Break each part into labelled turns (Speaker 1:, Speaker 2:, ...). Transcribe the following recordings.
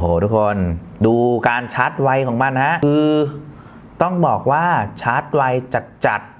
Speaker 1: โหทุกคนดูการชาร์จไวของมันฮะ คือต้องบอกว่าชาร์จไวจัดๆ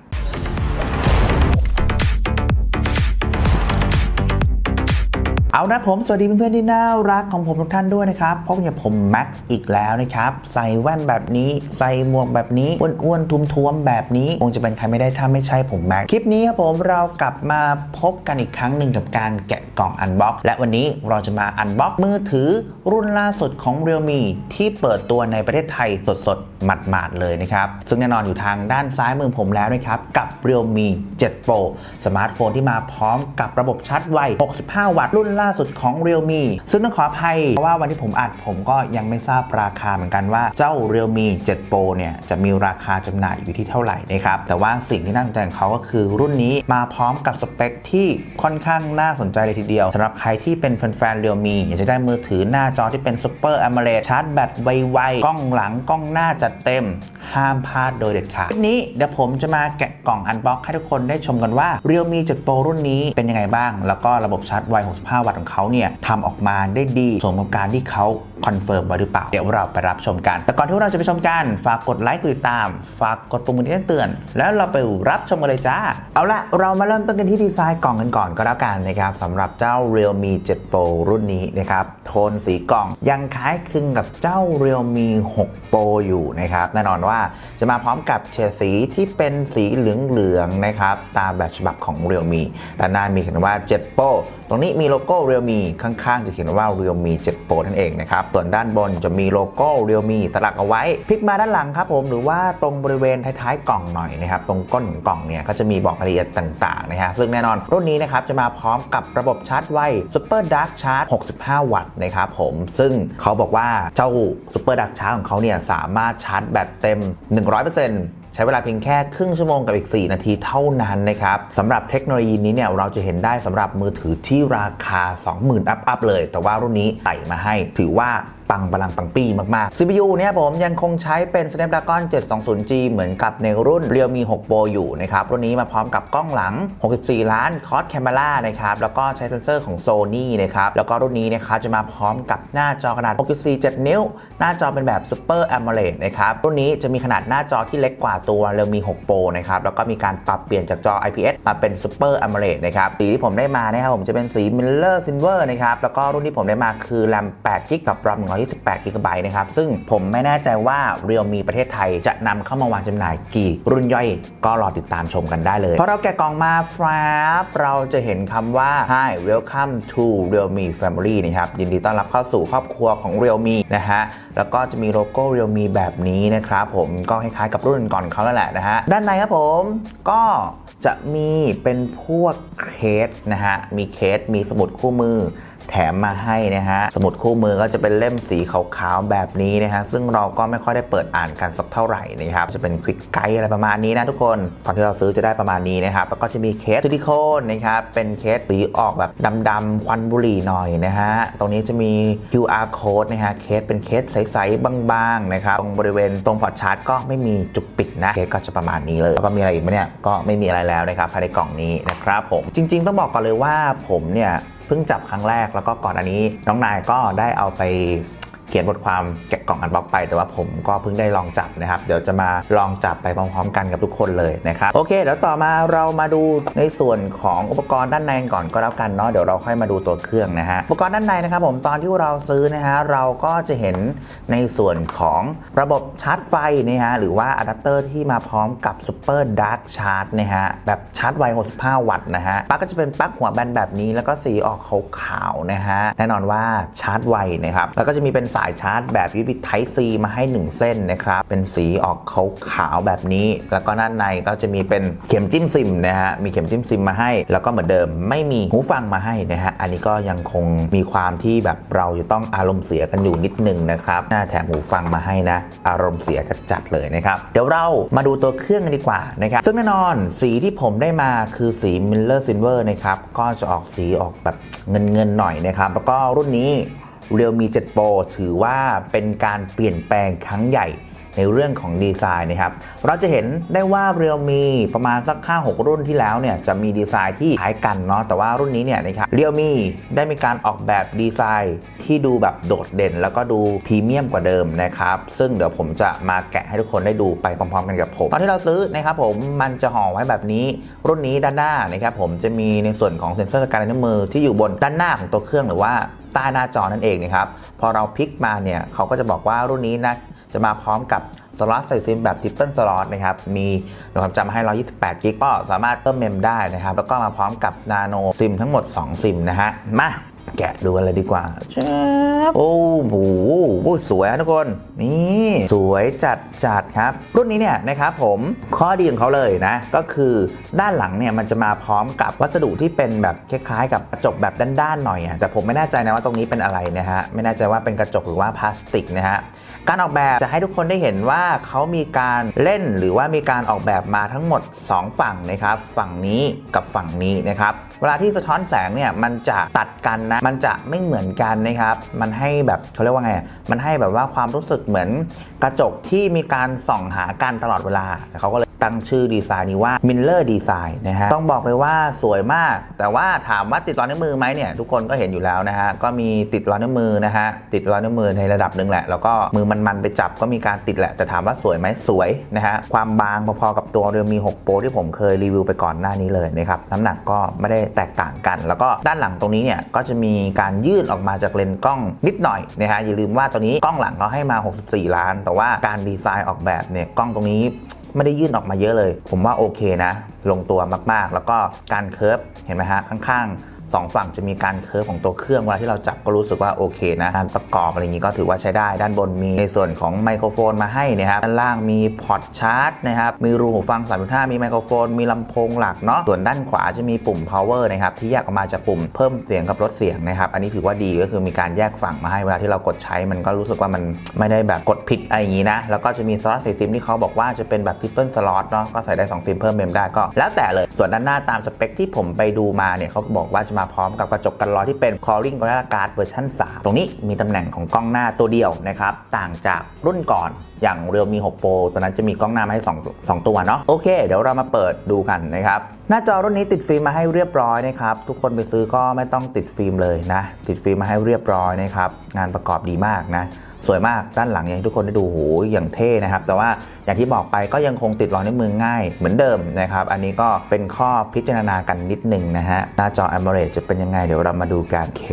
Speaker 1: เอานะผมสวัสดีเพื่อนๆที่น่ารักของผมทุกท่านด้วยนะครับพบกับผมแม็กอีกแล้วนะครับ ใส่แว่นแบบนี้ใส่หมวกแบบนี้อ้วนๆทุ้มๆแบบนี้คงจะเป็นใครไม่ได้ถ้าไม่ใช่ผมแม็กคลิปนี้ครับผมเรากลับมาพบกันอีกครั้งหนึ่งกับการแกะกล่องอันบ็อกและวันนี้เราจะมาอันบ็อกมือถือรุ่นล่าสุดของ Realme ที่เปิดตัวในประเทศไทยสดๆหมาดๆเลยนะครับซึ่งแน่นอนอยู่ทางด้านซ้ายมือผมแล้วนะครับกับ Realme 7 Pro สมาร์ทโฟนที่มาพร้อมกับระบบชาร์จไว 65 วัตต์รุ่นล่าสุดของ Realme ซึ่งต้องขออภัยเพราะว่าวันที่ผมอัดผมก็ยังไม่ทราบราคาเหมือนกันว่าเจ้า Realme 7 Pro เนี่ยจะมีราคาจำหน่ายอยู่ที่เท่าไหร่นะครับแต่ว่าสิ่งที่น่าสนใจของเขาก็คือรุ่นนี้มาพร้อมกับสเปคที่ค่อนข้างน่าสนใจเลยทีเดียวสำหรับใครที่เป็นแฟนๆ Realme อยากจะได้มือถือหน้าจอที่เป็น Super AMOLED ชาร์จแบตไวๆกล้องหลังกล้องหน้าจัดเต็ม ห้ามพลาดโดยเด็ดขาดคลิปนี้เดี๋ยวผมจะมาแกะกล่องอันบ็อกให้ทุกคนได้ชมกันว่า Realme 7 Pro รุ่นนี้เป็นยังไงบ้าง แล้วก็ระบบชาร์จไว65วัตต์ของเขาเนี่ยทำออกมาได้ดีสมกับการที่เขาคอนเฟิร์มไว้หรือเปล่า เดี๋ยวเราไปรับชมกัน แต่ก่อนที่เราจะไปชมกัน ฝากกดไลค์กดติดตาม ฝากกดปุ่มแจ้งเตือน แล้วเราไปรับชมกันเลยจ้า เอาละเรามาเริ่มต้นกันที่ดีไซน์กล่องกันก่อนก็แล้วกันนะครับสำหรับเจ้า Realme 7 Pro รุ่นนี้นะครับ โทนสีกล่องยังคล้ายคลึงกับเจ้า Realme 6 Pro อยู่นะครับ แน่นอนว่าจะมาพร้อมกับเฉดสีที่เป็นสีเหลืองๆนะครับ ตามแบบฉบับของ Realme ด้านหน้ามีเขียนว่า7 Pro ตรงนี้มีโลโก้ Realme ข้างๆ จะเขียนว่า Realme 7 Pro นั่นเองนะครับ ส่วนด้านบนจะมีโลโก้ Realme สลักเอาไว้ พลิกมาด้านหลังครับผมหรือว่าตรงบริเวณท้ายๆกล่องหน่อยนะครับ ตรงก้นกล่องเนี่ยก็จะมีบอกรายละเอียดต่างๆนะฮะซึ่งแน่นอนรุ่นนี้นะครับจะมาพร้อมกับระบบชาร์จไว Super Dark Charge 65 วัตต์นะครับผมซึ่งเขาบอกว่าเจ้า Super Dark Charge ของเขาเนี่ยสามารถชาร์จแบตเต็ม 100% ช้เวลาเพียงแค่ครึ่งชั่วโมงกับอีก 4 นาทีเท่านั้นนะครับสำหรับเทคโนโลยีนี้เนี่ยเราจะเห็นได้สำหรับมือถือที่ราคา 20,000 อัพๆเลย แต่ว่ารุ่นนี้ใส่มาให้ถือว่า ปังบลังปังปี้มากๆ CPU เนี่ยผมยังคงใช้เป็น Snapdragon 720G เหมือนกับในรุ่น Realme 6 Pro อยู่นะครับ รุ่นนี้มาพร้อมกับกล้องหลัง 64 ล้านคอสแคม e รานะครับ แล้วก็ใช้เซนเซอร์ของ Sony นะครับ แล้วก็รุ่นนี้นะครับจะมาพร้อมกับหน้าจอขนาด 6.4 7 นิ้ว หน้าจอเป็นแบบ Super AMOLED นะครับ รุ่นนี้จะมีขนาดหน้าจอที่เล็กกว่าตัว Realme 6 Pro นะครับ แล้วก็มีการปรับเปลี่ยนจากจอ IPS มาเป็น Super AMOLED นะครับ สีที่ผมได้มานะครับผมจะเป็นสี Miller Silver นะครับ แล้วก็รุ่นที่ผมได้มาคือ RAM 8 GB กับ RAM 128 GB นะครับ ซึ่งผมไม่แน่ใจว่า Realme ประเทศไทยจะนำเข้ามาวางจำหน่ายกี่รุ่นย่อย ก็รอติดตามชมกันได้เลย พอเราแกะกล่องมาครับเราจะเห็นคำว่า Hi welcome to Realme Family นะครับ ยินดีต้อนรับเข้าสู่ครอบครัวของ Realme นะฮะ แล้วก็จะมีโลโก้ Realme แบบนี้นะครับผมก็คล้ายๆกับรุ่นก่อนเขาแล้วแหละนะฮะ ด้านในครับผมก็จะมีเป็นพวกเคสนะฮะ มีเคสมีสมุดคู่มือ แถมมาให้นะฮะสมุดคู่มือก็จะเป็นเล่มสีขาวๆแบบนี้นะฮะซึ่งเราก็ไม่ค่อยได้เปิดอ่านกันสักเท่าไหร่นะครับจะเป็นควิกไกด์อะไรประมาณนี้นะทุกคนตอนที่เราซื้อจะได้ประมาณนี้นะครับแล้วก็จะมีเคสซิลิโคนนะครับเป็นเคสสีออกแบบดำๆควันบุหรี่หน่อยนะฮะตรงนี้จะมี QR code นะฮะเคสเป็นเคสใสๆบางๆนะครับตรงบริเวณตรงพอร์ตชาร์จก็ไม่มีจุกปิดนะเคสก็จะประมาณนี้เลยแล้วก็มีอะไรอีกไหมเนี่ยก็ไม่มีอะไรแล้วนะครับภายในกล่องนี้นะครับผมจริง ๆ ต้องบอกก่อนเลยว่าผมเนี่ย พิ่งจับครั้งแรกแล้วก็ก่อนอันนี้น้องนายก็ได้เอาไป เขียนบทความแกะกล่องอันบล็อกไป แต่ว่าผมก็เพิ่งได้ลองจับนะครับ เดี๋ยวจะมาลองจับไปพร้อมๆ กันกับทุกคนเลยนะครับโอเคเดี๋ยวต่อมาเรามาดูในส่วนของอุปกรณ์ด้านในก่อนก็แล้วกันเนาะเดี๋ยวเราค่อยมาดูตัวเครื่องนะฮะอุปกรณ์ด้านในนะครับผมตอนที่เราซื้อนะฮะเราก็จะเห็นในส่วนของระบบชาร์จไฟนะฮะหรือว่าอะแดปเตอร์ที่มาพร้อมกับ Super Dark Charge นะฮะแบบชาร์จไว65 วัตต์นะฮะปลั๊กก็จะเป็นปลั๊กหัวแบนแบบนี้ แล้วก็สีออกขาวๆนะฮะแน่นอนว่าชาร์จไวนะครับแล้วก็จะมีเป็นสายชาร์จแบบ USB Type C มาให้ 1 เส้นนะครับ เป็นสีออกขาวๆแบบนี้ แล้วก็ด้านในก็จะมีเป็นเข็มจิ้มซิมนะฮะ มีเข็มจิ้มซิมมาให้ แล้วก็เหมือนเดิมไม่มีหูฟังมาให้นะฮะ อันนี้ก็ยังคงมีความที่แบบเราจะต้องอารมณ์เสียกันอยู่นิดนึงนะครับหน้าแถมหูฟังมาให้นะ อารมณ์เสียจัดๆเลยนะครับ เดี๋ยวเรามาดูตัวเครื่องกันดีกว่านะครับ ซึ่งแน่นอนสีที่ผมได้มาคือสี Miller Silver นะครับ ก็จะออกสีออกแบบเงินๆหน่อยนะครับ แล้วก็รุ่นนี้ Realme 7 Pro ถือว่าเป็นการเปลี่ยนแปลงครั้งใหญ่ ในเรื่องของดีไซน์นะครับ เราจะเห็นได้ว่าเรียวมีประมาณสัก5-6รุ่นที่แล้วเนี่ยจะมีดีไซน์ที่คล้ายกันเนาะ แต่ว่ารุ่นนี้เนี่ยนะครับเรียวมีได้มีการออกแบบดีไซน์ที่ดูแบบโดดเด่น แล้วก็ดูพรีเมียมกว่าเดิมนะครับ ซึ่งเดี๋ยวผมจะมาแกะให้ทุกคนได้ดูไปพร้อมๆกันกับผม ตอนที่เราซื้อนะครับผมมันจะห่อไว้แบบนี้ รุ่นนี้ด้านหน้านะครับผมจะมีในส่วนของเซ็นเซอร์การนิ้วมือที่อยู่บนด้านหน้าของตัวเครื่องหรือว่าใต้หน้าจอนั่นเองนะครับ พอเราพลิกมาเนี่ยเขาก็จะบอกว่ารุ่นนี้นะ จะมาพร้อมกับสล็อตใส่ซิมแบบทิปเปิลสล็อตนะครับ มีความจำให้ 128กิกก็สามารถเพิ่มเมมได้นะครับ แล้วก็มาพร้อมกับนาโนซิมทั้งหมด 2 ซิมนะฮะ มาแกะดูกันเลยดีกว่าจ้าโอ้โหสวยนะทุกคน นี่สวยจัดจัดครับ รุ่นนี้เนี่ยนะครับผมข้อดีของเขาเลยนะ ก็คือด้านหลังเนี่ยมันจะมาพร้อมกับวัสดุที่เป็นแบบคล้ายๆ กับกระจกแบบด้านๆหน่อยอะแต่ผมไม่แน่ใจนะว่าตรงนี้เป็นอะไรนะฮะ ไม่แน่ใจว่าเป็นกระจกหรือว่าพลาสติกนะฮะ การออกแบบจะให้ทุกคนได้เห็นว่าเขามีการเล่นหรือว่ามีการออกแบบมาทั้งหมด 2 ฝั่งนะครับ ฝั่งนี้กับฝั่งนี้นะครับ เวลาที่สะท้อนแสงเนี่ยมันจะตัดกันนะ มันจะไม่เหมือนกันนะครับ มันให้แบบเขาเรียกว่าไง มันให้แบบว่าความรู้สึกเหมือนกระจกที่มีการส่องหากันตลอดเวลาเขาก็เลย ตั้งชื่อดีไซน์นี้ว่า Miller Design นะฮะต้องบอกเลยว่าสวยมาก แต่ว่าถามว่าติดรอยนิ้วมือไหมเนี่ยทุกคนก็เห็นอยู่แล้วนะฮะก็มีติดรอยนิ้วมือนะฮะติดรอยนิ้วมือในระดับหนึ่งแหละ แล้วก็มือมันๆไปจับก็มีการติดแหละแต่ถามว่าสวยไหมสวยนะฮะความบางพอๆกับตัวเรียวมี6 Pro ที่ผมเคยรีวิวไปก่อนหน้านี้เลยนะครับน้ำหนักก็ไม่ได้แตกต่างกัน แล้วก็ด้านหลังตรงนี้เนี่ยก็จะมีการยื่นออกมาจากเลนส์กล้องนิดหน่อยนะฮะอย่าลืมว่าตัวนี้กล้องหลังเขาให้มา 64 ล้าน แต่ว่าการดีไซน์ออกแบบเนี่ยกล้องตรงนี้ ไม่ได้ยื่นออกมาเยอะเลย ผมว่าโอเคนะ ลงตัวมากๆ แล้วก็การเคิร์ฟเห็นไหมฮะข้างๆ สองฝั่งจะมีการเคิร์ฟของตัวเครื่องเวลาที่เราจับก็รู้สึกว่าโอเคนะการประกอบอะไรอย่างนี้ก็ถือว่าใช้ได้ ด้านบนมีในส่วนของไมโครโฟนมาให้นะครับด้านล่างมีพอร์ตชาร์จนะครับมีรูหูฟัง 3.5 มีไมโครโฟน มีลำโพงหลักเนาะส่วนด้านขวาจะมีปุ่ม power นะครับที่แยกออกมาจากปุ่มเพิ่มเสียงกับลดเสียงนะครับอันนี้ถือว่าดีก็คือมีการแยกฝั่งมาให้เวลาที่เรากดใช้มันก็รู้สึกว่ามันไม่ได้แบบกดผิดอะไรอย่างนี้นะแล้วก็จะมีสล็อตใส่ซิมที่เขาบอกว่าจะเป็นแบบ triple slot เนาะก็ใส่ได้2ซิมเพิ่มเมมได้ก็แล้วแต่เลยส่วนด้านหน้าตามสเปคที่ผมไปดูมาเนี่ยเขาบอกว่าจะมาพร้อมกับกระจกกันรอยที่เป็น Calling Gorilla Glass เวอร์ชัน3ตรงนี้มีตำแหน่งของกล้องหน้าตัวเดียวนะครับ ต่างจากรุ่นก่อนอย่างเรียวมี 6 Pro ตัวนั้นจะมีกล้องหน้ามาให้ 2 2 ตัวเนาะโอเค เดี๋ยวเรามาเปิดดูกันนะครับหน้าจอรุ่นนี้ติดฟิล์มมาให้เรียบร้อยนะครับ ทุกคนไปซื้อก็ไม่ต้องติดฟิล์มเลยนะ ติดฟิล์มมาให้เรียบร้อยนะครับงานประกอบดีมากนะ สวยมากด้านหลังอย่างที่ทุกคนได้ดูโหอย่างเท่นะครับ แต่ว่าอย่างที่บอกไปก็ยังคงติดรอยนิ้วมือง่ายเหมือนเดิมนะครับ อันนี้ก็เป็นข้อพิจารณากันนิดนึงนะฮะ หน้าจอ AMOLED จะเป็นยังไงเดี๋ยวเรามาดูกันเค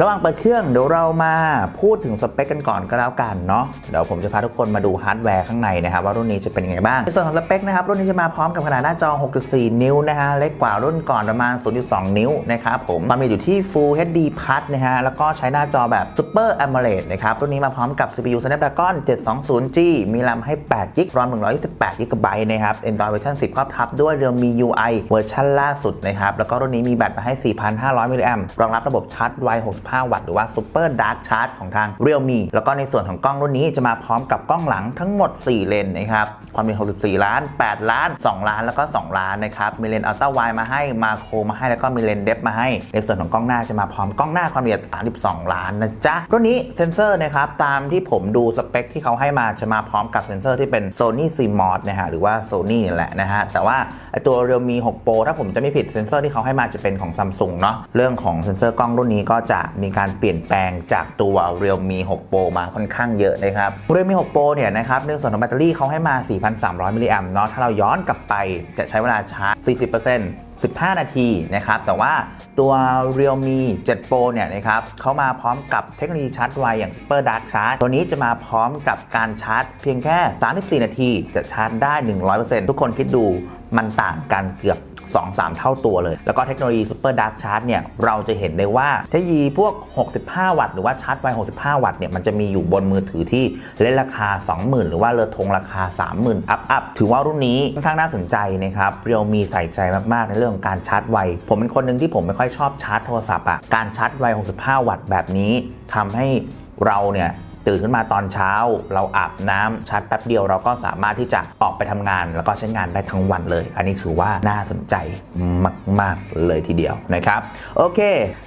Speaker 1: ระหว่างเปิดเครื่องเดี๋ยวเรามาพูดถึงสเปคกันก่อนก็แล้วกันเนาะเดี๋ยวผมจะพาทุกคนมาดูฮาร์ดแวร์ข้างในนะครับว่ารุ่นนี้จะเป็นยังไงบ้างในส่วนของสเปคนะครับรุ่นนี้จะมาพร้อมกับขนาดหน้าจอ 6.4 นิ้วนะฮะเล็กกว่ารุ่นก่อนประมาณ 0.2 นิ้วนะครับผมความละเอียดอยู่ที่ Full HD Plus นะฮะแล้วก็ใช้หน้าจอแบบ Super AMOLED นะครับรุ่นนี้มาพร้อมกับ CPU Snapdragon 720G มีแรมให้8 GB รอม128 GB นะครับ Android เวอร์ชัน10ครอบทับด้วย Realme UI เวอร์ชันล่าสุดนะครับ แล้วก็รุ่นนี้มีแบตมาให้ 4,500 มิลลิแอมรองรับระบบชาร์จไว 65 วัตต์หรือว่า Super Dark Charge ของทาง Realme แล้วก็ในส่วนของกล้องรุ่นนี้จะมาพร้อมกับกล้องหลังทั้งหมด 4 เลนนะครับ ความเป็น 64 ล้าน 8 ล้าน 2 ล้านแล้วก็ 2 ล้านนะครับ มีเลนอัลตร้าไวมาให้มาโครมาให้แล้วก็มีเลนเดฟมาให้ ในส่วนของกล้องหน้าจะมาพร้อมกล้องหน้าความละเอียด 32 ล้านนะจ๊ะรุ่นนี้เซนเซอร์นะครับตามที่ผมดูสเปคที่เขาให้มาจะมาพร้อมกับเซนเซอร์ที่เป็น Sony CMOS นะฮะหรือว่า Sony นี่แหละนะฮะ แต่ว่าไอตัว Realme 6 Pro ถ้าผมจะไม่ผิดเซนเซอร์ที่เขาให้มาจะเป็นของ Samsung เนาะเรื่องของเซนเซอร์กล้องรุ่นนี้ก็จะมีการเปลี่ยนแปลงจากตัว Realme 6 Pro มาค่อนข้างเยอะนะครับ Realme 6 Pro เนี่ยนะครับในส่วนของแบตเตอรี่เขาให้มา 4,300 มิลลิแอมเนาะถ้าเราย้อนกลับไปจะใช้เวลาชาร์จ 40% 15 นาทีนะครับ แต่ว่าตัว Realme 7 Pro เนี่ยนะครับเขามาพร้อมกับเทคโนโลยีชาร์จไวอย่าง Super Dark Charge ตัวนี้จะมาพร้อมกับการชาร์จเพียงแค่ 34 นาที จะชาร์จได้ 100%ทุกคนคิดดูมันต่างกันเกือบ 2-3 เท่าตัวเลย แล้วก็เทคโนโลยี Super Dark Charge เนี่ยเราจะเห็นได้ว่าเทคโนโลยีพวก 65 วัตต์หรือว่าชาร์จไว65 วัตต์เนี่ยมันจะมีอยู่บนมือถือที่เล่นราคา 20,000 หรือว่าเลอทงราคา 30,000 อัพอัพถือว่ารุ่นนี้ค่อนข้างน่าสนใจนะครับเรียวมีใส่ใจมากๆ ในเรื่องของการชาร์จไว ผมเป็นคนหนึ่งที่ผมไม่ค่อยชอบชาร์จโทรศัพท์อะการชาร์จไว65 วัตต์แบบนี้ทำให้เราเนี่ย ตื่นขึ้นมาตอนเช้า เราอาบน้ำชาร์จแป๊บเดียวเราก็สามารถที่จะออกไปทำงาน แล้วก็ใช้งานได้ทั้งวันเลย อันนี้ถือว่าน่าสนใจมาก ๆ เลยทีเดียวนะครับโอเค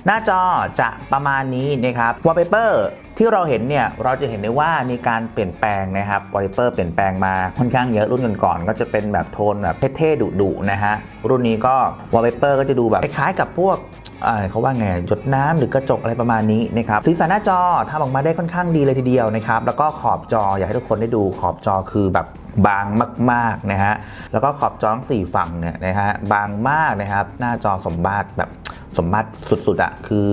Speaker 1: หน้าจอจะประมาณนี้นะครับ wallpaper ที่เราเห็นเนี่ยเราจะเห็นได้ว่ามีการเปลี่ยนแปลงนะครับ wallpaper เปลี่ยนแปลงมาค่อนข้างเยอะรุ่นก่อนๆก็จะเป็นแบบโทนแบบเท่ๆดุๆนะฮะรุ่นนี้ก็ wallpaper ก็จะดูแบบคล้ายๆกับพวก เขาว่าไงหยดน้ำหรือกระจกอะไรประมาณนี้นะครับสีสันหน้าจอทำออกมาได้ค่อนข้างดีเลยทีเดียวนะครับ แล้วก็ขอบจออยากให้ทุกคนได้ดูขอบจอคือแบบบางมากๆนะฮะแล้วก็ขอบจอทั้งสี่ฝั่งเนี่ยนะฮะบางมากนะครับ หน้าจอสมบัติแบบสมบัติสุดๆอะคือ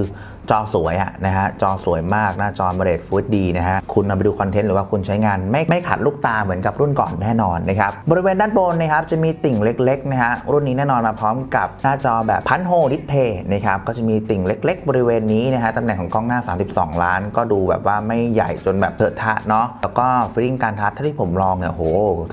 Speaker 1: จอสวยอะนะฮะจอสวยมากหน้าจอเบรดฟูดดีนะฮะคุณเอาไปดูคอนเทนต์หรือว่าคุณใช้งานไม่ไม่ขัดลูกตาเหมือนกับรุ่นก่อนแน่นอนนะครับบริเวณด้านบนนะครับจะมีติ่งเล็กๆนะฮะรุ่นนี้แน่นอนมาพร้อมกับหน้าจอแบบพันโฮดิสเพย์นะครับก็จะมีติ่งเล็ก ๆ บริเวณนี้นะฮะตำแหน่งของกล้องหน้า 32 ล้าน ก็ดูแบบว่าไม่ใหญ่จนแบบเถอะทะเนาะแล้วก็ฟีลิ่งการทัชถ้าที่ผมลองเนี่ยโห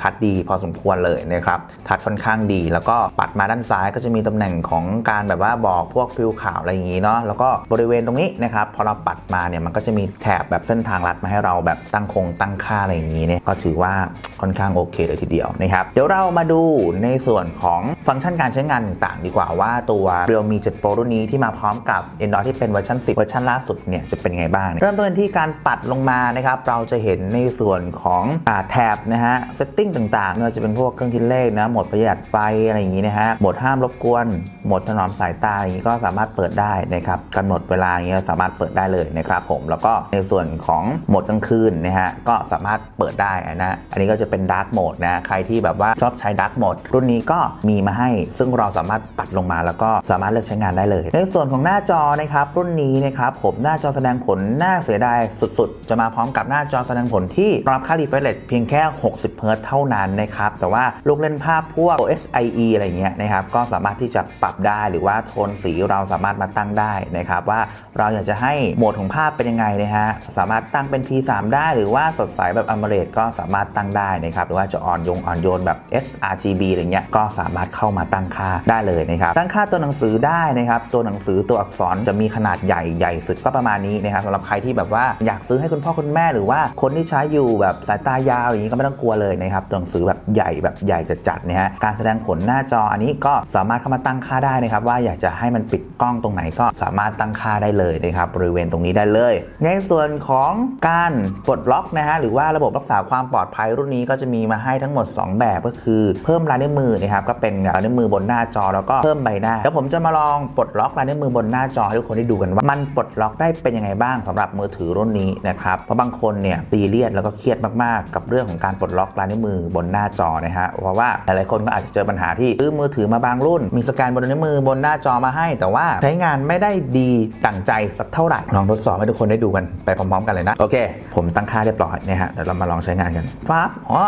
Speaker 1: ทัชดีพอสมควรเลยนะครับทัชค่อนข้างดี แล้วก็ปัดมาด้านซ้ายก็จะมีตำแหน่งของการแบบว่าบอกพวกฟิลข่าวอะไรอย่างงี้เนาะแล้วก็บริเวณตรงนี้นะครับพอเราปัดมาเนี่ยมันก็จะมีแถบแบบเส้นทางลัดมาให้เราแบบตั้งคงตั้งค่าอะไรอย่างงี้เนี่ยก็ถือว่าค่อนข้างโอเคเลยทีเดียวนะครับเดี๋ยวเรามาดูในส่วนของฟังก์ชันการใช้งานต่างๆ ดีกว่าว่าตัว Realme 7 Pro รุ่นนี้ที่มาพร้อมกับ Android ที่เป็นเวอร์ชัน10 เวอร์ชันล่าสุดเนี่ยจะเป็นไงบ้าง เริ่มต้นที่การปัดลงมานะครับเราจะเห็นในส่วนของอแถบนะฮะ setting ต่างๆไม่ว่าจะเป็นพวกเครื่องคิดเลขนะโหมดประหยัดไฟอะไรอย่างงี้นะฮะโหมดห้ามรบกวนโหมดถนอมสายตาอย่างงี้ก็สามารถเปิดได้นะครับกำหนดเวลาเงี้ยสามารถเปิดได้เลยนะครับผมแล้วก็ในส่วนของโหมดกลางคืนนะฮะก็สามารถเปิดได้นะอันนี้ก็จะเป็น dark mode นะใครที่แบบว่าชอบใช้ dark mode รุ่นนี้ก็มีมาให้ ซึ่งเราสามารถปัดลงมาแล้วก็สามารถเลือกใช้งานได้เลย ในส่วนของหน้าจอนะครับรุ่นนี้นะครับผมหน้าจอแสดงผลน่าเสียดายสุดๆ จะมาพร้อมกับหน้าจอแสดงผลที่รับค่า refresh rate เพียงแค่ 60 Hz เท่านั้นนะครับแต่ว่าลูกเล่นภาพพวก OSIE อะไรเงี้ยนะครับก็สามารถที่จะปรับได้หรือว่าโทนสีเราสามารถมาตั้งได้นะครับว่าเราอยากจะให้โหมดของภาพเป็นยังไงนะฮะ สามารถตั้งเป็น P3 ได้หรือว่าสดใสแบบ AMOLED ก็สามารถตั้งได้นะครับ หรือว่าจะอ่อนยงอ่อนโยนแบบ sRGB อะไรเงี้ย ก็สามารถเข้ามาตั้งค่าได้เลยนะครับ ตั้งค่าตัวหนังสือได้นะครับ ตัวหนังสือตัวอักษรจะมีขนาดใหญ่ใหญ่สุดก็ประมาณนี้นะครับสำหรับใครที่แบบว่าอยากซื้อให้คุณพ่อคุณแม่หรือว่าคนที่ใช้อยู่แบบสายตายาวอย่างนี้ก็ไม่ต้องกลัวเลยนะครับ ตัวหนังสือแบบใหญ่แบบใหญ่จัดๆนะฮะ การแสดงผลหน้าจออันนี้ก็สามารถเข้ามาตั้งค่าได้นะครับว่าอยากจะให้มันปิดกล้องตรงไหนก็สามารถตั้งค่าได้เลยนะครับบริเวณตรงนี้ได้เลย ในส่วนของการปลดล็อกนะฮะหรือว่าระบบรักษาความปลอดภัยรุ่นนี้ก็จะมีมาให้ทั้งหมด 2 แบบก็คือเพิ่มลายนิ้วมือนะครับก็เป็นลายนิ้วมือบนหน้าจอแล้วก็เพิ่มใบหน้าแล้วผมจะมาลองปลดล็อกลายนิ้วมือบนหน้าจอให้ทุกคนได้ดูกันว่ามันปลดล็อกได้เป็นยังไงบ้างสำหรับมือถือรุ่นนี้นะครับเพราะบางคนเนี่ยตีเลียดแล้วก็เครียดมากๆ กับเรื่องของการปลดล็อกลายนิ้วมือบนหน้าจอนะฮะเพราะว่าหลายๆคนก็อาจจะเจอปัญหาที่ซื้อมือถือมาบางรุ่น มีสแกนบนนิ้วมือบนหน้าจอมาให้ แต่ว่าใช้งานไม่ได้ดีดังใจสักเท่าไหร่ ลองทดสอบให้ทุกคนได้ดูกันไปพร้อมๆกันเลยนะ โอเค ผมตั้งค่าเรียบร้อยนะฮะเดี๋ยวเรามาลองใช้งานกันฟ้าบอ๋อ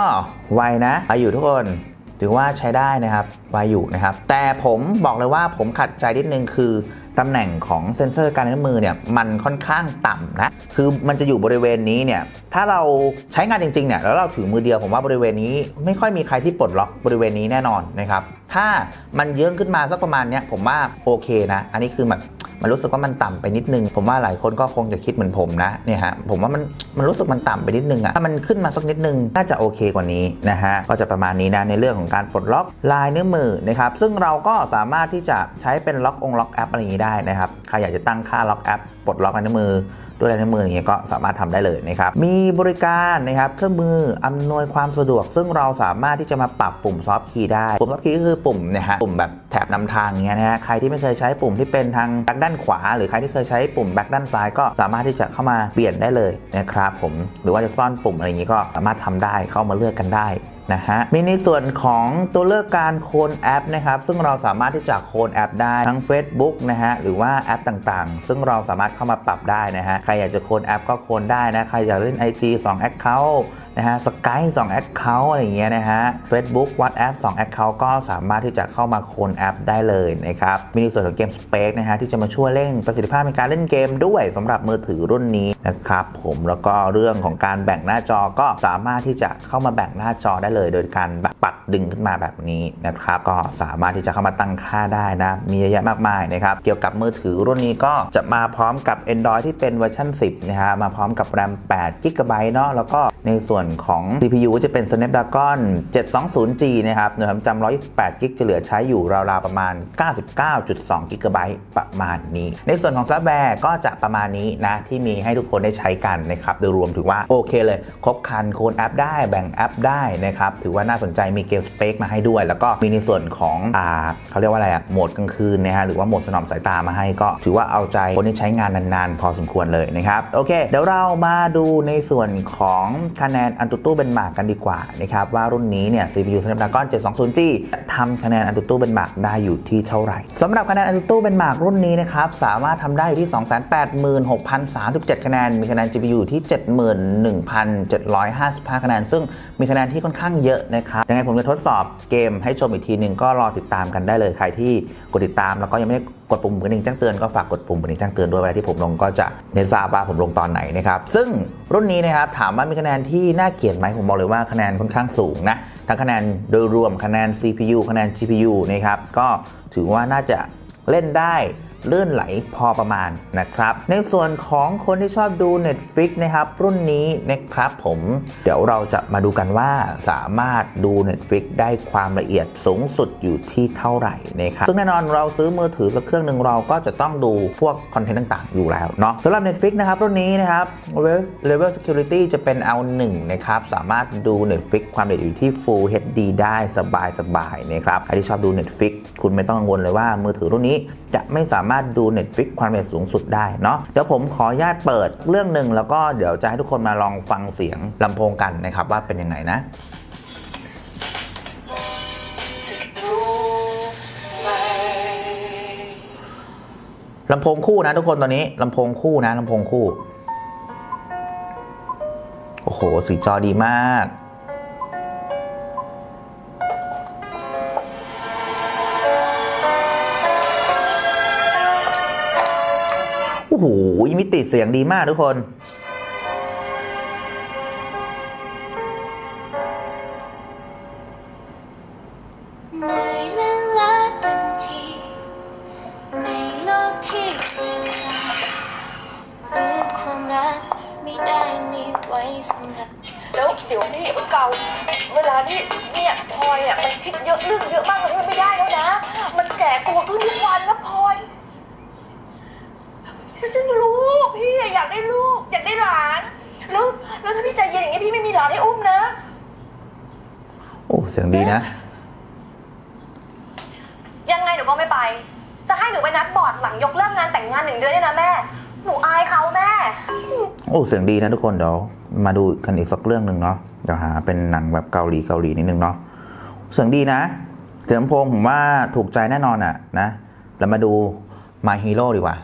Speaker 1: ไวนะไปอยู่ทุกคนถือว่าใช้ได้นะครับไวอยู่นะครับ แต่ผมบอกเลยว่าผมขัดใจนิดนึงคือตำแหน่งของเซ็นเซอร์การนิ้วมือเนี่ยมันค่อนข้างต่ำนะ คือมันจะอยู่บริเวณนี้เนี่ยถ้าเราใช้งานจริงๆเนี่ยแล้วเราถือมือเดียวผมว่าบริเวณนี้ ไม่ค่อยมีใครที่ปลดล็อกบริเวณนี้แน่นอนนะครับ ถ้ามันเยื้องขึ้นมาสักประมาณเนี้ยผมว่าโอเคนะ อันนี้คือแบบมันรู้สึกว่ามันต่ำไปนิดนึง ผมว่าหลายคนก็คงจะคิดเหมือนผมนะเนี่ยฮะผมว่ามันมันรู้สึกมันต่ำไปนิดนึงอะถ้ามันขึ้นมาสักนิดนึงน่าจะโอเคกว่านี้นะฮะก็จะประมาณนี้นะในเรื่องของการปลดล็อกลายนิ้วมือนะครับซึ่งเราก็สามารถที่จะใช้เป็นล็อกองล็อกแอปอะไรอย่างนี้ได้นะครับใครอยากจะตั้งค่าล็อกแอป ปลดล็อกลายนิ้วมือ ด้วยลายนิ้วมืออย่างเงี้ยก็สามารถทำได้เลยนะครับ มีบริการนะครับเครื่องมืออำนวยความสะดวก ซึ่งเราสามารถที่จะมาปรับปุ่มซอฟต์คีย์ได้ ปุ่มซอฟต์คีย์ก็คือปุ่มเนี่ยฮะปุ่มแบบแถบนำทางอย่างเงี้ยนะฮะใครที่ไม่เคยใช้ปุ่มที่เป็นทางแบ็คด้านขวา หรือใครที่เคยใช้ปุ่มแบ็คด้านซ้ายก็สามารถที่จะเข้ามาเปลี่ยนได้เลยนะครับผมหรือว่าจะซ่อนปุ่มอะไรอย่างงี้ก็สามารถทำได้เข้ามาเลือกกันได้ นะฮะมีในส่วนของตัวเลือกการโคลนแอปนะครับซึ่งเราสามารถที่จะโคลนแอปได้ทั้ง Facebook นะฮะหรือว่าแอปต่างๆ ซึ่งเราสามารถเข้ามาปรับได้นะฮะใครอยากจะโคลนแอปก็โคลนได้นะใครอยากเล่น IG 2 Account นะฮะสกายสองแอคเคาท์อะไรเงี้ยนะฮะ Facebook WhatsApp 2แอคเคาท์ก็สามารถที่จะเข้ามาโคลนแอปได้เลยนะครับมีในส่วนของเกม Space นะฮะที่จะมาช่วยเร่งประสิทธิภาพในการเล่นเกมด้วยสำหรับมือถือรุ่นนี้นะครับผมแล้วก็เรื่องของการแบ่งหน้าจอก็สามารถที่จะเข้ามาแบ่งหน้าจอได้เลย โดยการแบบปัดดึงขึ้นมาแบบนี้นะครับก็สามารถที่จะเข้ามาตั้งค่าได้นะมีเยอะแยะมากมายนะครับเกี่ยวกับมือถือรุ่นนี้ก็จะมาพร้อมกับ Android ที่เป็นเวอร์ชัน10นะฮะมาพร้อมกับ RAM 8 GB เนาะแล้วก็ในส่วนของ CPU จะเป็น Snapdragon 720G นะครับหน่วยความจำ128 g b จะเหลือใช้อยู่ราวๆประมาณ 99.2 GB ประมาณนี้ ในส่วนของซอฟต์แวร์ก็จะประมาณนี้นะ ที่มีให้ทุกคนได้ใช้กันนะครับ โดยรวมถือว่าโอเคเลย ครบคันโคนแอปได้แบ่งแอปได้นะครับ ถือว่าน่าสนใจมีเกมสเปคมาให้ด้วย แล้วก็มีในส่วนของอ่าเขาเรียกว่าอะไรอะโหมดกลางคืนนะฮะหรือว่าโหมดสนอมสายตามาให้ก็ถือว่าเอาใจคนที่ใช้งานนานๆ พอสมควรเลยนะครับโอเค เดี๋ยวเรามาดูในส่วนของคะแนนอันตุตู้เบนมาร์กกันดีกว่านะครับว่ารุ่นนี้เนี่ย CPU Snapdragon 720G ทำคะแนนอันตุตู้เบนมาร์กได้อยู่ที่เท่าไหร่สำหรับคะแนนอันตุตู้เบนมาร์กรุ่นนี้นะครับสามารถทำได้อยู่ที่ 286,037 คะแนน มีคะแนน GPU อยู่ที่ 71,755 คะแนน ซึ่งมีคะแนนที่ค่อนข้างเยอะนะครับยังไงผมจะทดสอบเกมให้ชมอีกทีหนึ่งก็รอติดตามกันได้เลยใครที่กดติดตามแล้วก็ยังไม่ได้ กดปุ่มกระดิ่งแจ้งเตือนก็ฝากกดปุ่มกระดิ่งแจ้งเตือนด้วยเวลาที่ผมลงก็จะเน้นทราบว่าผมลงตอนไหนนะครับซึ่งรุ่นนี้นะครับถามว่ามีคะแนนที่น่าเกลียดไหมผมบอกเลยว่าคะแนนค่อนข้างสูงนะทั้งคะแนนโดยรวมคะแนน CPU คะแนน GPU นะครับก็ถือว่าน่าจะเล่นได้ ลื่นไหลพอประมาณนะครับ ในส่วนของคนที่ชอบดู Netflix นะครับ รุ่นนี้นะครับผม เดี๋ยวเราจะมาดูกันว่าสามารถดู Netflix ได้ความละเอียดสูงสุดอยู่ที่เท่าไหร่นะครับซึ่งแน่นอนเราซื้อมือถือสักเครื่องหนึ่งเราก็จะต้องดูพวกคอนเทนต์ต่างๆ อยู่แล้วเนาะสำหรับ Netflix นะครับรุ่นนี้นะครับ Level Security จะเป็น L1 นะครับสามารถดู Netflix ความละเอียดอยู่ที่ Full HD ได้สบายๆนะครับใครที่ชอบดู Netflix คุณไม่ต้องกังวลเลยว่ามือถือรุ่นนี้จะไม่สามารถดู Netflix ความละเอียดสูงสุดได้เนาะเดี๋ยวผมขออนุญาตเปิดเรื่องหนึ่งแล้วก็เดี๋ยวจะให้ทุกคนมาลองฟังเสียงลำโพงกันนะครับว่าเป็นยังไงนะลำโพงคู่นะทุกคนตอนนี้ลำโพงคู่นะลำโพงคู่ โอ้โหสีจอดีมาก โอ้โหมิติเสียงดีมากทุกคน
Speaker 2: มาดู
Speaker 3: กันอีก
Speaker 1: สั
Speaker 3: กเรื่
Speaker 1: องหนึ่งเนาะเดี๋ยวหาเป็นหนังแบบเกาหลีเกาหลีนิดนึงเนาะเสียงดีนะเสียงลำโพงผมว่าถูกใจแน่นอนอะนะเรามาดู My Hero ดีกว่า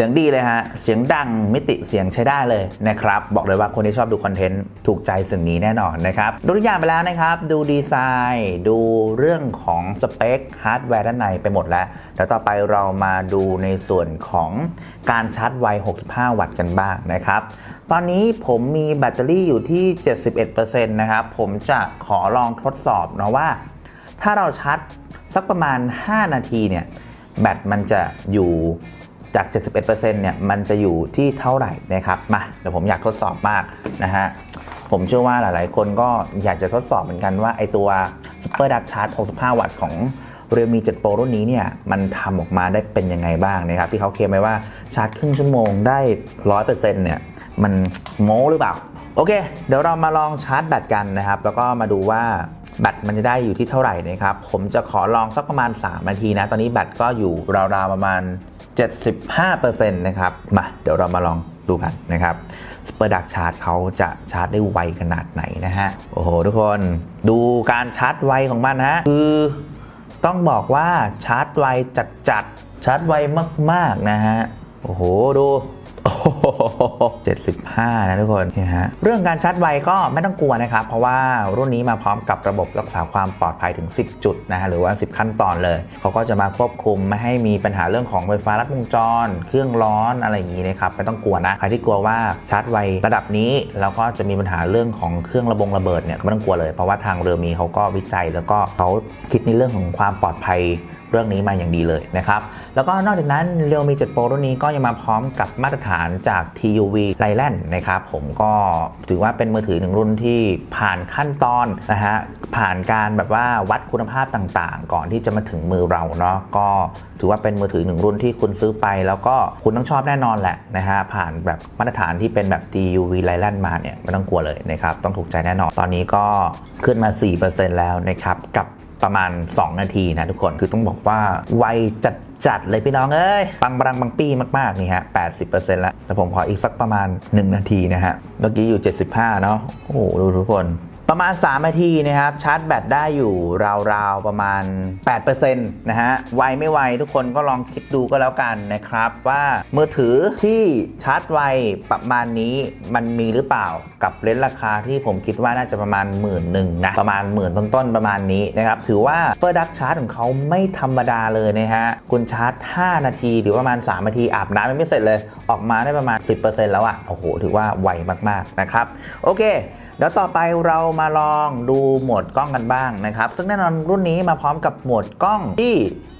Speaker 1: สียงดีเลยฮะ เสียงดังมิติเสียงใช้ได้เลยนะครับ บอกเลยว่าคนที่ชอบดูคอนเทนต์ถูกใจสิ่งนี้แน่นอนนะครับ ดูทุกอย่างไปแล้วนะครับ ดูดีไซน์ ดูเรื่องของสเปคฮาร์ดแวร์ด้านในไปหมดแล้วแต่ต่อไปเรามาดูในส่วนของการชาร์จไว 65 วัตต์กันบ้างนะครับ ตอนนี้ผมมีแบตเตอรี่อยู่ที่ 71%นะครับ ผมจะขอลองทดสอบนะว่า ถ้าเราชาร์จสักประมาณ 5 นาทีเนี่ย แบตมันจะอยู่ จาก 71%เนี่ยมันจะอยู่ที่เท่าไหร่นะครับมาเดี๋ยวผมอยากทดสอบมากนะฮะผมเชื่อว่าหลายๆ คนก็อยากจะทดสอบเหมือนกันว่าไอตัว Super Dark Charge 65 วัตต์ของ Realme 7 Pro รุ่นนี้เนี่ยมันทำออกมาได้เป็นยังไงบ้างนะครับที่เขาเคลมไว้ว่าชาร์จครึ่งชั่วโมงได้ 100%เนี่ยมันโม้หรือเปล่า โอเค เดี๋ยวเรามาลองชาร์จแบตกันนะครับ แล้วก็มาดูว่าแบตมันจะได้อยู่ที่เท่าไหร่นะครับ ผมจะขอลองสักประมาณ 3 นาทีนะ ตอนนี้แบตก็อยู่ราวๆประมาณ 75%นะครับ มาเดี๋ยวเรามาลองดูกันนะครับสเปอร์ดักชาร์จเขาจะชาร์จได้ไวขนาดไหนนะฮะ โอ้โห ทุกคนดูการชาร์จไวของมันฮะ คือต้องบอกว่าชาร์จไวจัดจัดชาร์จไวมาก ๆ นะฮะ โอ้โห ดู 75 นะทุกคนนี่ฮะเรื่องการชาร์จไวก็ไม่ต้องกลัวนะครับ เพราะว่ารุ่นนี้มาพร้อมกับระบบรักษาความปลอดภัยถึง 10 จุดนะฮะหรือว่า 10 ขั้นตอนเลย เขาก็จะมาควบคุมไม่ให้มีปัญหาเรื่องของไฟฟ้าลัดวงจร เครื่องร้อนอะไรอย่างนี้นะครับไม่ต้องกลัวนะใครที่กลัวว่าชาร์จไวระดับนี้แล้วก็จะมีปัญหาเรื่องของเครื่องระบงระเบิดเนี่ยไม่ต้องกลัวเลยเพราะว่าทางเรือมีเขาก็วิจัยแล้วก็เขาคิดในเรื่องของความปลอดภัย เรื่องนี้มาอย่างดีเลยนะครับ แล้วก็นอกจากนั้น Realme 7 Pro รุ่นนี้ก็ยังมาพร้อมกับมาตรฐานจาก TUV l i l a n d นะครับผมก็ถือว่าเป็นมือถือหนึ่งรุ่นที่ผ่านขั้นตอนนะฮะผ่านการแบบว่าวัดคุณภาพต่างๆ ก่อนที่จะมาถึงมือเราเนาะก็ถือว่าเป็นมือถือหนึ่งรุ่นที่คุณซื้อไป แล้วก็คุณต้องชอบแน่นอนแหละนะฮะผ่านแบบมาตรฐานที่เป็นแบบ TUV l i l a n d มาเนี่ยไม่ต้องกลัวเลยนะครับต้องถูกใจแน่นอนตอนนี้ก็ขึ้นมา 4%แล้วนะครับกับ ประมาณ 2 นาทีนะทุกคนคือต้องบอกว่าไวจัดจัดเลยพี่น้องเอ้ยปังบรังบังปี้มากๆนี่ฮะ 80%แล้วแต่ผมขออีกสักประมาณ 1 นาทีนะฮะ เมื่อกี้อยู่ 75 เนาะโอ้โหดูทุกคน ประมาณ 3 นาทีนะครับ ชาร์จแบตได้อยู่ราวๆประมาณ 8%นะฮะไวไม่ไวทุกคนก็ลองคิดดูก็แล้วกันนะครับ ว่ามือถือที่ชาร์จไวประมาณนี้มันมีหรือเปล่ากับเลนราคาที่ผมคิดว่าน่าจะประมาณหมื่นหนึ่งนะประมาณหมื่นต้นๆประมาณนี้นะครับถือว่าเปอร์ดักชาร์จของเขาไม่ธรรมดาเลยนะฮะคุณชาร์จ 5 นาทีหรือประมาณ 3 นาทีอาบน้ำยังไม่เสร็จเลย ออกมาได้ประมาณ 10%แล้วอะ่ะโอ้โหถือว่าไวมากๆนะครับโอเคเดี๋ยวต่อไปเรามาลองดูโหมดกล้องกันบ้างนะครับ ซึ่งแน่นอนรุ่นนี้มาพร้อมกับโหมดกล้องที่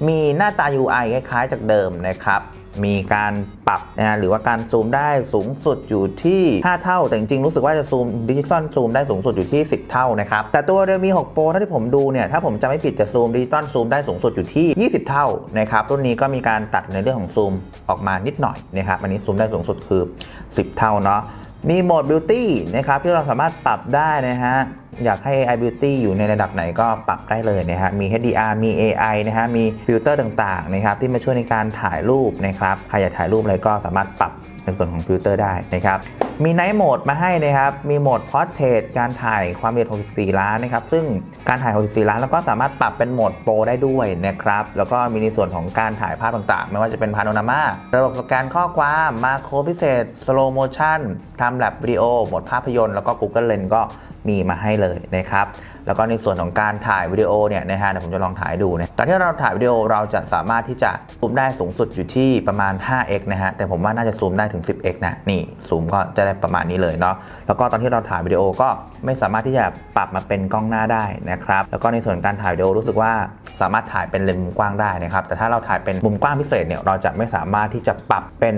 Speaker 1: มีหน้าตา UI คล้ายๆจากเดิมนะครับมีการปรับนะฮะหรือว่าการซูมได้สูงสุดอยู่ที่ 5 เท่า แต่จริงๆ รู้สึกว่าจะซูมดิจิตอลซูมได้สูงสุดอยู่ที่ 10 เท่านะครับ แต่ตัว Realme 6 Pro ถ้าที่ผมดูเนี่ย ถ้าผมจะไม่ผิดจะซูมดิจิตอลซูมได้สูงสุดอยู่ที่ 20 เท่านะครับ รุ่นนี้ก็มีการตัดในเรื่องของซูมออกมานิดหน่อยนะครับ อันนี้ซูมได้สูงสุดคือ 10 เท่าเนาะ มีโหมด Beauty นะครับที่เราสามารถปรับได้นะฮะ อยากให้ iBeauty อยู่ในระดับไหนก็ปรับได้เลยนะฮะ มี HDR มี AI นะฮะ มีฟิลเตอร์ต่างๆนะครับที่มาช่วยในการถ่ายรูปนะครับ ใครอยากถ่ายรูปอะไรก็สามารถปรับในส่วนของฟิลเตอร์ได้นะครับมีไนท์โหมดมาให้นะครับ มีโหมด Portrait การถ่ายความละเอียด 64 ล้านนะครับ ซึ่งการถ่าย 64 ล้านแล้วก็สามารถปรับเป็นโหมดโปรได้ด้วยนะครับ แล้วก็มีในส่วนของการถ่ายภาพต่างๆ ไม่ว่าจะเป็นพาโนรามา ระบบสแกนข้อความมาโครพิเศษสโลโมชันไทำแลบวิดีโอโหมดภาพยนตร์แล้วก็ Google Lens ก็ มีมาให้เลยนะครับ แล้วก็ในส่วนของการถ่ายวิดีโอเนี่ยนะฮะเดี๋ยวผมจะลองถ่ายดูนะตอนที่เราถ่ายวิดีโอเราจะสามารถที่จะซูมได้สูงสุดอยู่ที่ประมาณ 5x นะฮะ แต่ผมว่าน่าจะซูมได้ถึง 10x นะ นี่ซูมก็จะได้ประมาณนี้เลยเนาะ แล้วก็ตอนที่เราถ่ายวิดีโอก็ไม่สามารถที่จะปรับมาเป็นกล้องหน้าได้นะครับ แล้วก็ในส่วนการถ่ายวิดีโอรู้สึกว่า สามารถถ่ายเป็นเลนส์มุมกว้างได้นะครับ แต่ถ้าเราถ่ายเป็นมุมกว้างพิเศษเนี่ยเราจะไม่สามารถที่จะปรับเป็น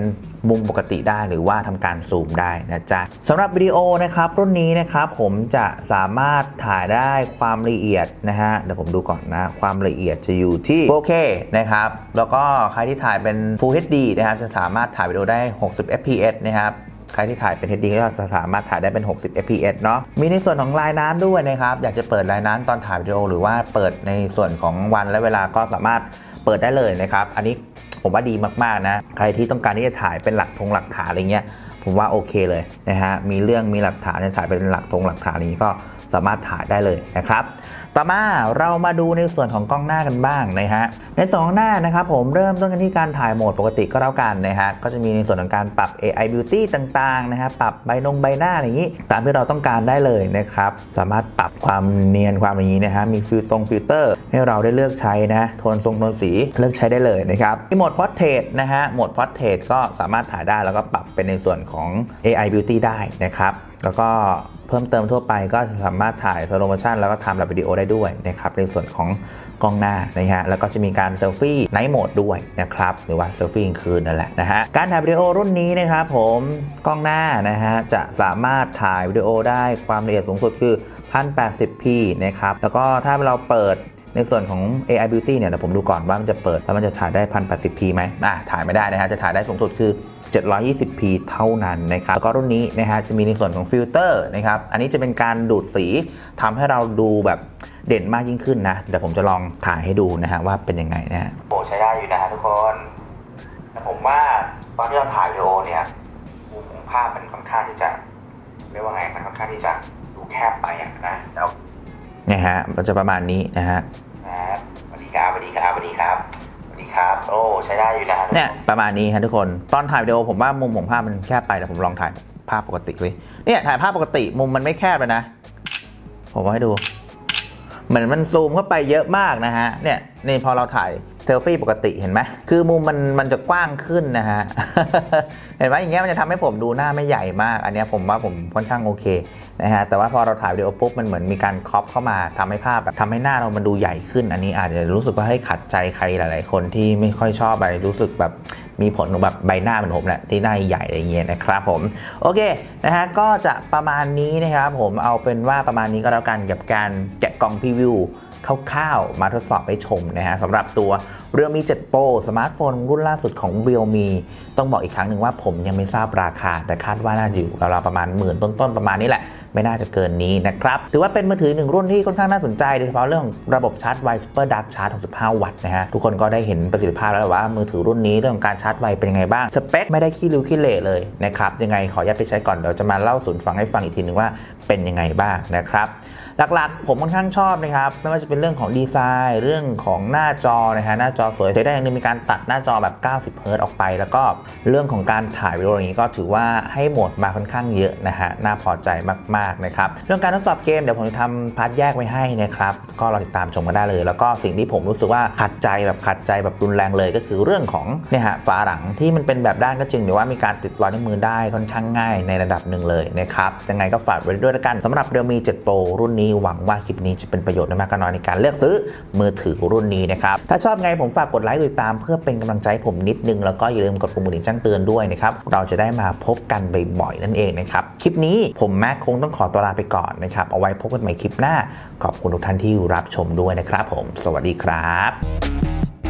Speaker 1: มุมปกติได้หรือว่าทำการซูมได้นะจ๊ะสำหรับวิดีโอนะครับรุ่นนี้นะครับผมจะสามารถถ่ายได้ความละเอียดนะฮะเดี๋ยวผมดูก่อนนะความละเอียดจะอยู่ที่ 4K นะครับแล้วก็ใครที่ถ่ายเป็น Full HD นะครับจะสามารถถ่ายวิดีโอได้ 60 fps นะครับ ใครที่ถ่ายเป็น HD ก็จะสามารถถ่ายได้เป็น 60 fps เนาะมีในส่วนของลายน้ำด้วยนะครับ อยากจะเปิดลายน้ำตอนถ่ายวิดีโอ หรือว่าเปิดในส่วนของวันและเวลาก็สามารถเปิดได้เลยนะครับ อันนี้ผมว่าดีมากๆนะ ใครที่ต้องการที่จะถ่ายเป็นหลักธงหลักฐานอะไรเงี้ย ผมว่าโอเคเลยนะฮะ มีเรื่องมีหลักฐานจะถ่ายเป็นหลักธงหลักฐานนี้ก็สามารถถ่ายได้เลยนะครับ ต่อมาเรามาดูในส่วนของกล้องหน้ากันบ้างนะฮะในสองหน้านะครับผมเริ่มต้นกันที่การถ่ายโหมดปกติก็แล้วกันนะฮะก็จะมีในส่วนของการปรับ AI Beauty ต่างๆนะฮะปรับใบนงใบหน้าอะไรอย่างนี้ ตามที่เราต้องการได้เลยนะครับสามารถปรับความเนียนความอย่างนี้นะฮะมีฟิลตรงฟิลเตอร์ ให้เราได้เลือกใช้นะโทนทรงโทนสีเลือกใช้ได้เลยนะครับมีโหมด Portrait นะฮะโหมด Portrait ก็สามารถถ่ายได้แล้วก็ปรับเป็นในส่วนของ AI Beauty ได้นะครับ แล้วก็เพิ่มเติมทั่วไปก็สามารถถ่าย slow motion แล้วก็ทำแบบวิดีโอได้ด้วยนะครับในส่วนของกล้องหน้านะฮะแล้วก็จะมีการเซลฟี่ไนท์โหมดด้วยนะครับหรือว่าเซลฟี่กลางคืนนั่นแหละนะฮะการถ่ายวิดีโอรุ่นนี้นะครับผมกล้องหน้านะฮะจะสามารถถ่ายวิดีโอได้ความละเอียดสูงสุดคือ 1080p นะครับแล้วก็ถ้าเราเปิดในส่วนของ AI Beauty เนี่ยเดี๋ยวผมดูก่อนว่ามันจะเปิดแล้วมันจะถ่ายได้ 1080p ไหมอะถ่ายไม่ได้นะฮะจะถ่ายได้สูงสุดคือ 720p เท่านั้นนะครับแล้วก็รุ่นนี้นะฮะจะมีในส่วนของฟิลเตอร์นะครับ อันนี้จะเป็นการดูดสีทำให้เราดูแบบเด่นมากยิ่งขึ้นนะ เดี๋ยวผมจะลองถ่ายให้ดูนะฮะว่าเป็นยังไงนะฮะโอ้ใช้ได้อยู่นะฮะทุกคนแต่ผมว่าตอนที่เราถ่ายวิดีโอเนี่ยมุมของภาพมันค่อนข้างที่จะเรียกว่าไงมันค่อนข้างที่จะดูแคบไปอะนะแล้วเนี่ยฮะมันจะประมาณนี้นะฮะครับสวัสดีครับสวัสดีครับสวัสดีครับสวัสดี ครับโอ้ใช้ได้อยู่นะฮะเนี่ยประมาณนี้ครับทุกคนตอนถ่ายวิดีโอผมว่ามุมของภาพมันแคบไปแต่ผมลองถ่ายภาพปกติเลยเนี่ยถ่ายภาพปกติมุมมันไม่แคบเลยนะ ผมว่าให้ดู เหมือนมันซูมเข้าไปเยอะมากนะฮะเนี่ยนี่พอเราถ่าย เซลฟี่ปกติเห็นไหมคือมุมมันมันจะกว้างขึ้นนะฮะ เห็นไหมอย่างเงี้ยมันจะทำให้ผมดูหน้าไม่ใหญ่มาก อันเนี้ยผมว่าผมค่อนข้างโอเคนะฮะ แต่ว่าพอเราถ่ายวิดีโอปุ๊บมันเหมือนมีการครอปเข้ามาทำให้ภาพแบบทำให้หน้าเรามันดูใหญ่ขึ้น อันนี้อาจจะรู้สึกว่าให้ขัดใจใครหลาย ๆ คนที่ไม่ค่อยชอบอะไรรู้สึกแบบมีผลแบบใบหน้าเหมือนผมแหละที่หน้าใหญ่อะไรเงี้ยนะครับผม โอเคนะฮะก็จะประมาณนี้นะครับผมเอาเป็นว่าประมาณนี้ก็แล้วกันกับการแกะกล่องพรีวิว คร่าวๆ มาทดสอบให้ชมนะฮะสำหรับตัว Realme 7 Pro สมาร์ทโฟนรุ่นล่าสุดของ Realme ต้องบอกอีกครั้งหนึ่งว่าผมยังไม่ทราบราคา แต่คาดว่าน่าจะอยู่ราวๆประมาณหมื่นต้นๆ ประมาณนี้แหละ ไม่น่าจะเกินนี้นะครับ ถือว่าเป็นมือถือหนึ่งรุ่นที่ค่อนข้างน่าสนใจ โดยเฉพาะเรื่องระบบชาร์จไว Super Dark Charge 65 วัตต์นะฮะทุกคนก็ได้เห็นประสิทธิภาพแล้วว่ามือถือรุ่นนี้เรื่องของการชาร์จไวเป็นยังไงบ้างสเปคไม่ได้ขี้ริ้วขี้เหร่เลยนะครับยังไงขออนุญาตไปใช้ก่อนเดี๋ยวจะมาเล่าสู่ฟังให้ฟังอีกทีหนึ่งว่าเป็นยังไงบ้างนะครับ หลักๆ ผมค่อนข้างชอบนะครับ ไม่ว่าจะเป็นเรื่องของดีไซน์ เรื่องของหน้าจอนะฮะหน้าจอสวยใช้ได้อย่างนึงมีการตัดหน้าจอแบบ 90เฮิรต์ออกไป แล้วก็เรื่องของการถ่ายวิดีโออย่างนี้ก็ถือว่าให้โหมดมาค่อนข้างเยอะนะฮะน่าพอใจมากๆนะครับเรื่องการทดสอบเกมเดี๋ยวผมจะทำพาร์ทแยกไว้ให้นะครับก็รอติดตามชมกันได้เลย แล้วก็สิ่งที่ผมรู้สึกว่าขัดใจแบบขัดใจแบบรุนแรงเลย ก็คือเรื่องของเนี่ยฮะฝาหลังที่มันเป็นแบบด้านก็จริงแต่ว่ามีการติดรอยนิ้วมือได้ค่อนข้างง่ายในระดับหนึ่งเลยนะครับยังไงก็ฝากไว้ด้วยละกันสำหรับ Realme 7 Pro รุ่นนี้หวังว่าคลิปนี้จะเป็นประโยชน์ไม่มากก็น้อยในการเลือกซื้อมือถือรุ่นนี้นะครับ ถ้าชอบไงผมฝากกดไลค์ติดตามเพื่อเป็นกำลังใจผมนิดนึง แล้วก็อย่าลืมกดปุ่มกระดิ่งแจ้งเตือนด้วยนะครับ เราจะได้มาพบกันบ่อยๆนั่นเองนะครับ คลิปนี้ผมแม็กคงต้องขอตัวลาไปก่อนนะครับ เอาไว้พบกันใหม่คลิปหน้า ขอบคุณทุกท่านที่รับชมด้วยนะครับผม สวัสดีครับ